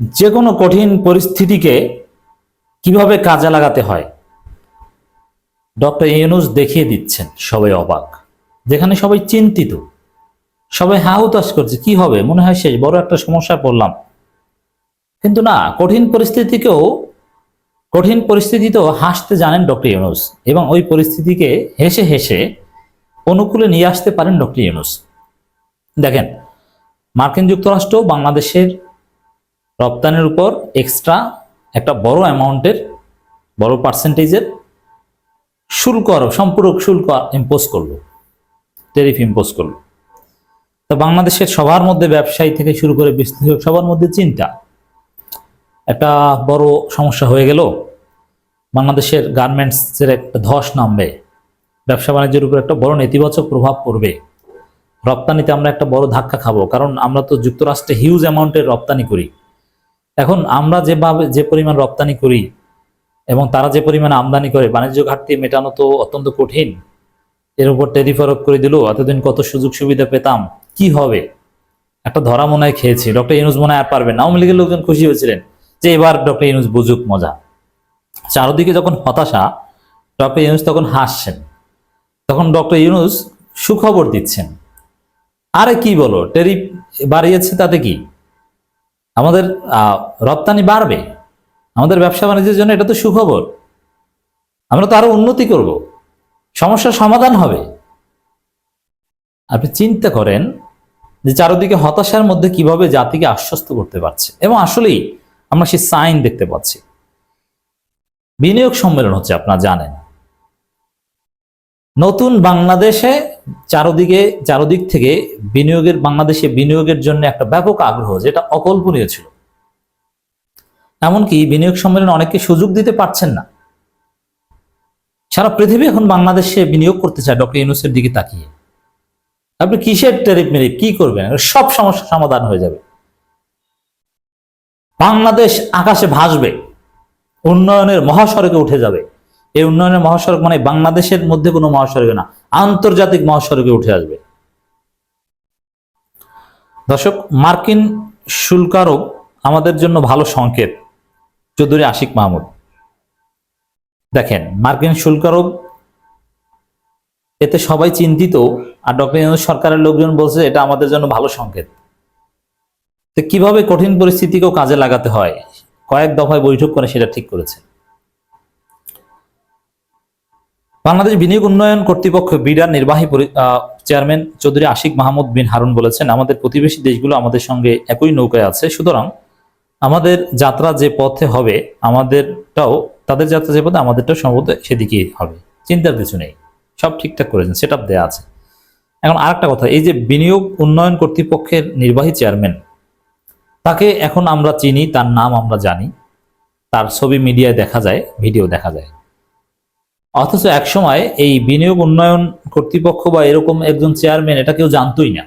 যে কোনো কঠিন পরিস্থিতিকে কীভাবে কাজে লাগাতে হয়? ডক্টর ইউনুস দেখিয়ে দিচ্ছেন সবাই অবাক। যেখানে সবাই চিন্তিত। সবাই হা হুতাশ করছে, কি হবে? মনে হয় শেষ, বড় একটা সমস্যায় পড়লাম। কিন্তু না, কঠিন পরিস্থিতিকেও, কঠিন পরিস্থিতিতেও হাসতে জানেন ডক্টর ইউনুস এবং ওই পরিস্থিতিকে হেসে হেসে অনুকূলে নিয়ে আসতে পারেন ডক্টর ইউনুস। দেখেন, মার্কিন যুক্তরাষ্ট্র বাংলাদেশের রপ্তানির উপর এক্সট্রা একটা বড় অ্যামাউন্টের, বড় পার্সেন্টেজের শুল্ক আরও, সম্পূরক শুল্ক ইম্পোজ করল টেরিফ ইম্পোজ করল। তো বাংলাদেশের সবার মধ্যে ব্যবসায়ী থেকে শুরু করে বিশ্লেষক সবার মধ্যে চিন্তা। একটা বড় সমস্যা হয়ে গেল। বাংলাদেশের গার্মেন্টসের একটা ধস নামবে। ব্যবসা বাণিজ্যের উপর একটা বড় নেতিবাচক প্রভাব পড়বে। রপ্তানিতে আমরা একটা বড় ধাক্কা খাব, কারণ আমরা তো যুক্তরাষ্ট্রে হিউজ অ্যামাউন্টের রপ্তানি করি। এখন আমরা যেভাবে যে পরিমাণ রপ্তানি করি এবং তারা যে পরিমাণ আমদানি করে, বাণিজ্য ঘাটতি মেটানো তো অত্যন্ত কঠিন। এর উপর টেরিফ আরোপ করে দিল, এতদিন কত সুযোগ সুবিধা পেতাম, কি হবে? একটা ধরা মনে হয় খেয়েছি। ডক্টর ইউনুস মনে হয় আর পারবেন আওয়ামী লীগের লোকজন খুশি হয়েছিলেন যে এবার ডক্টর ইউনুস বুঝুক মজা। চারদিকে যখন হতাশা, ডক্টর ইউনুস তখন হাসছেন। তখন ডক্টর ইউনুস সুখবর দিচ্ছেন। আরে কি বলো টেরিফ বাড়িয়েছে তাতে কি? আমাদের রপ্তানি বাড়বে। আমাদের ব্যবসা বাণিজ্যের জন্য এটা তো সুখবর। আমরা তো আরও উন্নতি করব। সমস্যার সমাধান হবে। আপনি চিন্তা করেন যে চারদিকে হতাশার মধ্যে কীভাবে জাতিকে আশ্বস্ত করতে পারছে। এবং আসলেই আমরা সেই সাইন দেখতে পাচ্ছি। বিনিয়োগ সম্মেলন হচ্ছে, আপনারা জানেন। নতুন বাংলাদেশে চারদিকে, চারদিক থেকে বিনিয়োগের, বাংলাদেশে বিনিয়োগের জন্য একটা ব্যাপক আগ্রহ, যেটা অকল্পনীয় ছিল। এমনকি বিনিয়োগ সম্মেলনে অনেককে সুযোগ দিতে পারছেন না। সারা পৃথিবী এখন বাংলাদেশে বিনিয়োগ করতে চায় ডক্টর ইউনুসের দিকে তাকিয়ে। আপনি কিসের টেরিফ মেরিফ? কি করবেন? সব সমস্যা সমাধান হয়ে যাবে। বাংলাদেশ আকাশে ভাসবে, উন্নয়নের মহাসড়কে উঠে যাবে। এই উন্নয়নের মহাসড়ক মানে বাংলাদেশের মধ্যে কোনো মহাসড়কে না, আন্তর্জাতিক মহাসড়কে উঠে আসবে। দর্শক, মার্কিন শুল্কারোপ আমাদের জন্য ভালো সংকেত, চৌধুরী আশিক মাহমুদ। দেখেন, মার্কিন শুল্কারোপ এতে সবাই চিন্তিত, আর ডক্টর ইউনুস সরকারের লোকজন বলছে এটা আমাদের জন্য ভালো সংকেত। কীভাবে কঠিন পরিস্থিতিকেও কাজে লাগাতে হয়? কয়েক দফায় বৈঠক করে সেটা ঠিক করেছে। বাংলাদেশ বিনিয়োগ উন্নয়ন কর্তৃপক্ষ বিডার নির্বাহী চেয়ারম্যান চৌধুরী আশিক মাহমুদ বিন হারুন বলেছেন, আমাদের প্রতিবেশী দেশগুলো আমাদের সঙ্গে একই নৌকায় আছে। সুতরাং আমাদের যাত্রা যে পথে হবে, আমাদেরটাও, তাদের যাত্রা যে পথে, আমাদেরটাও সম্ভবত সেদিকেই হবে। চিন্তার কিছু নেই। সব ঠিকঠাক করেছেন সেট আপ দেওয়া আছে। এখন আর একটা কথা, এই যে বিনিয়োগ উন্নয়ন কর্তৃপক্ষের নির্বাহী চেয়ারম্যান, তাকে এখন আমরা চিনি, তার নাম আমরা জানি। তার ছবি মিডিয়ায় দেখা যায়, ভিডিও দেখা যায়। অথচ একসময় এই বিনিয়োগ উন্নয়ন কর্তৃপক্ষ বা এরকম একজন চেয়ারম্যান এটা কেউ জানতোই না।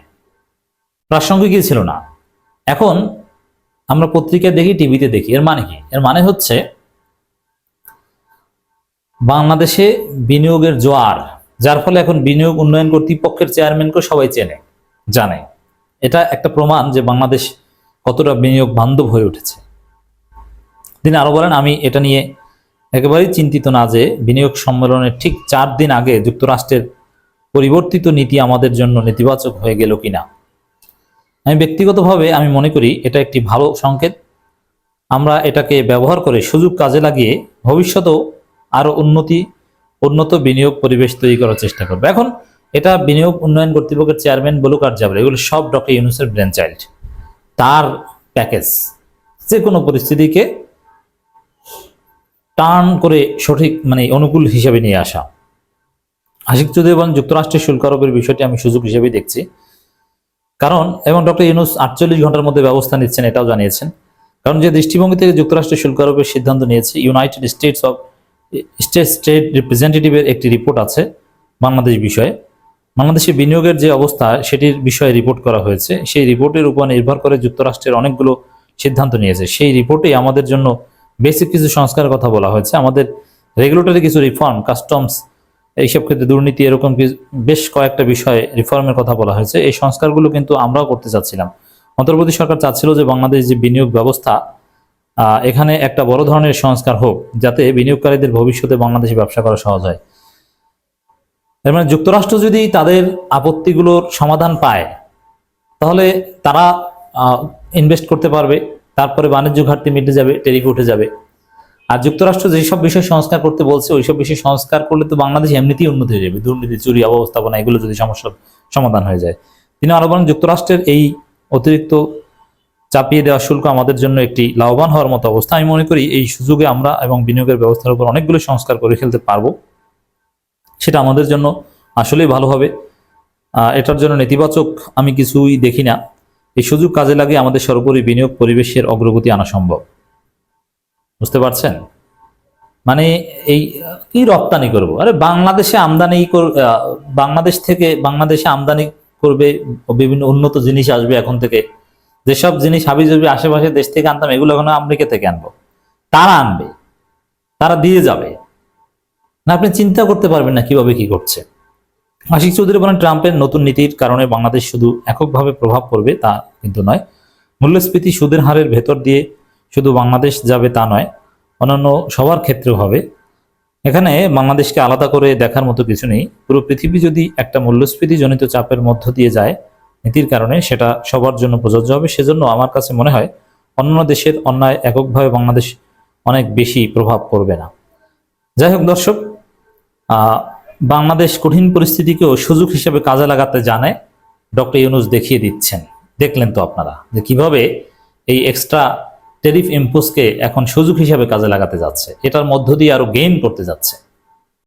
প্রাসঙ্গিকই ছিল না। এখন আমরা পত্রিকায় দেখি, টিভিতে দেখি। এর মানে কি? এর মানে হচ্ছে বাংলাদেশে বিনিয়োগের জোয়ার, যার ফলে এখন বিনিয়োগ উন্নয়ন কর্তৃপক্ষের চেয়ারম্যানকে সবাই চেনে, জানে। এটা একটা প্রমাণ যে বাংলাদেশ কতটা বিনিয়োগ বান্ধব হয়ে উঠেছে। তিনি আরও বলেন, আমি এটা নিয়ে একেবারেই চিন্তিত না যে বিনিয়োগ সম্মেলনের ঠিক চার দিন আগে যুক্তরাষ্ট্রের পরিবর্তিত নীতি আমাদের জন্য নেতিবাচক হয়ে গেল কিনা। আমি ব্যক্তিগতভাবে আমি মনে করি এটা একটি ভালো সংকেত। আমরা এটাকে ব্যবহার করে সুযোগ কাজে লাগিয়ে ভবিষ্যতেও আরও উন্নতি, উন্নত বিনিয়োগ পরিবেশ তৈরি করার চেষ্টা করবে। এখন এটা বিনিয়োগ উন্নয়ন কর্তৃপক্ষের চেয়ারম্যান বলুক আর যাবে এগুলো সব ডক্টর ইউনুসের ব্রেন চাইল্ড তার প্যাকেজ যে কোনো পরিস্থিতিকে টার্ন করে সঠিক মানে অনুকূল হিসেবে নিয়ে আসা। আশিক চৌধুরী বলেন যুক্তরাষ্ট্রের শুল্ক আরোপের বিষয়টি আমি সুযোগ হিসেবেই দেখছি। কারণ, এবং ডক্টর ইউনুস আটচল্লিশ ঘণ্টার মধ্যে ব্যবস্থা নিচ্ছেন এটাও জানিয়েছেন। কারণ যে দৃষ্টিভঙ্গি থেকে যুক্তরাষ্ট্রের শুল্ক আরোপের সিদ্ধান্ত নিয়েছে, United States of State State রিপ্রেজেন্টেটিভের একটি রিপোর্ট আছে বাংলাদেশ বিষয়ে। বাংলাদেশে বিনিয়োগের যে অবস্থা, সেটির বিষয়ে রিপোর্ট করা হয়েছে। সেই রিপোর্টের উপর নির্ভর করে যুক্তরাষ্ট্রের অনেকগুলো সিদ্ধান্ত নিয়েছে। সেই রিপোর্টেই আমাদের জন্য বেসিক কিছু সংস্কারের কথা বলা হয়েছে। আমাদের রেগুলেটরি কিছু রিফর্ম কাস্টমস এইসব ক্ষেত্রে দুর্নীতি এরকম বেশ কয়েকটা বিষয়ে রিফর্মের কথা বলা হয়েছে। এই সংস্কারগুলো কিন্তু আমরাও করতে চাচ্ছিলাম। অন্তর্বর্তী সরকার চাচ্ছিল যে বাংলাদেশ যে বিনিয়োগ ব্যবস্থা এখানে একটা বড় ধরনের সংস্কার হোক, যাতে বিনিয়োগকারীদের ভবিষ্যতে বাংলাদেশে ব্যবসা করা সহজ হয়। এর মানে যুক্তরাষ্ট্র যদি তাদের আপত্তিগুলোর সমাধান পায়, তাহলে তারা ইনভেস্ট করতে পারবে। তারপরে বাণিজ্য ঘাটতি মিটে যাবে, টেরিফ উঠে যাবে। আর যুক্তরাষ্ট্র যেসব বিষয় সংস্কার করতে বলছে, ওইসব বিষয় সংস্কার করলে তো বাংলাদেশ এমনিতেই উন্নতি হয়ে যাবে। দুর্নীতি, চুরি অবস্থাপনা এগুলো যদি সমস্যার সমাধান হয়ে যায়। তিনি আরও বলেন, যুক্তরাষ্ট্রের এই অতিরিক্ত চাপিয়ে দেওয়া শুল্ক আমাদের জন্য একটি লাভবান হওয়ার মতো অবস্থা। আমি মনে করি, এই সুযোগে আমরা এবং বিনিয়োগের ব্যবস্থার উপর অনেকগুলো সংস্কার করে ফেলতে পারব। সেটা আমাদের জন্য আসলেই ভালো হবে। এটার জন্য নেতিবাচক আমি কিছুই দেখি না। এই সুযোগ কাজে লাগিয়ে আমাদের সর্বোপরি বিনিয়োগ পরিবেশের অগ্রগতি আনা সম্ভব। বুঝতে পারছেন? মানে এই, কি রপ্তানি করব? আরে বাংলাদেশে আমদানি বাংলাদেশ থেকে, বাংলাদেশে আমদানি করবে, বিভিন্ন উন্নত জিনিস আসবে এখন থেকে। যেসব জিনিস হাবি জবি আশেপাশে দেশ থেকে আনতাম, এগুলো এখন আমেরিকা থেকে আনব। তারা আনবে, তারা দিয়ে যাবে। না, আপনি চিন্তা করতে পারবেন না কীভাবে কি করছে। আশিক চৌধুরী বলেন, ট্রাম্পের নতুন নীতির কারণে বাংলাদেশ শুধু এককভাবে প্রভাব পড়বে তা কিন্তু নয়। মূল্যস্ফীতি সুদের হারের ভেতর দিয়ে শুধু বাংলাদেশ যাবে তা নয়, অন্যান্য সবার ক্ষেত্রেও হবে। এখানে বাংলাদেশকে আলাদা করে দেখার মতো কিছু নেই। পুরো পৃথিবী যদি একটা মূল্যস্ফীতি জনিত চাপের মধ্য দিয়ে যায় নীতির কারণে, সেটা সবার জন্য প্রযোজ্য হবে। সেজন্য আমার কাছে মনে হয়, অন্যান্য দেশের অন্যায় এককভাবে বাংলাদেশ অনেক বেশি প্রভাব পড়বে না। যাই হোক দর্শক বাংলাদেশ কঠিন পরিস্থিতিকেও সুযোগ হিসেবে কাজে লাগাতে জানে ডক্টর ইউনুস দেখিয়ে দিচ্ছেন। দেখলেন তো আপনারা যে কীভাবে এই এক্সট্রা টেরিফ ইম্পোজকে এখন সুযোগ হিসাবে কাজে লাগাতে যাচ্ছে। এটার মধ্য দিয়ে আরও গেইন করতে যাচ্ছে।